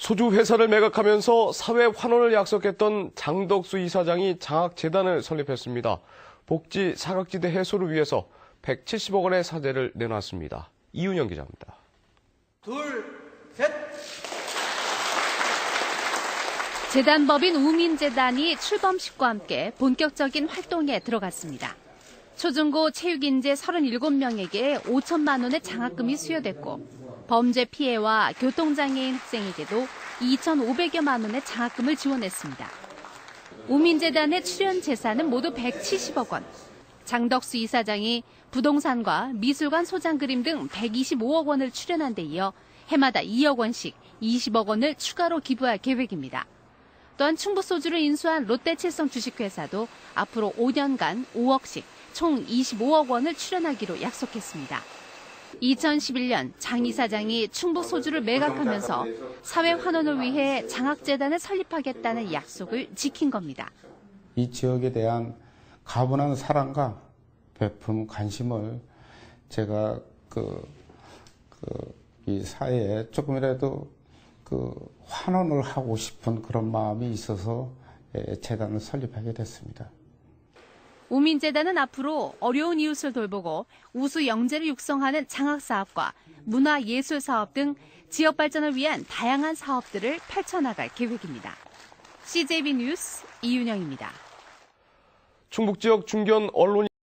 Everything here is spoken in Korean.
소주 회사를 매각하면서 사회 환원을 약속했던 장덕수 이사장이 장학재단을 설립했습니다. 복지 사각지대 해소를 위해서 170억 원의 사재를 내놨습니다. 이윤영 기자입니다. 둘, 셋. 재단법인 우민재단이 출범식과 함께 본격적인 활동에 들어갔습니다. 초중고 체육인재 37명에게 5천만 원의 장학금이 수여됐고 범죄 피해와 교통장애인 학생에게도 2,500여만 원의 장학금을 지원했습니다. 우민재단의 출연 재산은 모두 170억 원. 장덕수 이사장이 부동산과 미술관 소장 그림 등 125억 원을 출연한 데 이어 해마다 2억 원씩 20억 원을 추가로 기부할 계획입니다. 또한 충북 소주를 인수한 롯데칠성 주식회사도 앞으로 5년간 5억씩 총 25억 원을 출연하기로 약속했습니다. 2011년 장 이사장이 충북 소주를 매각하면서 사회 환원을 위해 장학재단을 설립하겠다는 약속을 지킨 겁니다. 이 지역에 대한 가분한 사랑과 베푼 관심을 제가 그, 그, 이 사회에 조금이라도 그 환원을 하고 싶은 그런 마음이 있어서 예, 재단을 설립하게 됐습니다. 우민재단은 앞으로 어려운 이웃을 돌보고 우수 영재를 육성하는 장학사업과 문화예술사업 등 지역 발전을 위한 다양한 사업들을 펼쳐나갈 계획입니다. CJB 뉴스 이윤영입니다. 충북 지역 중견 언론이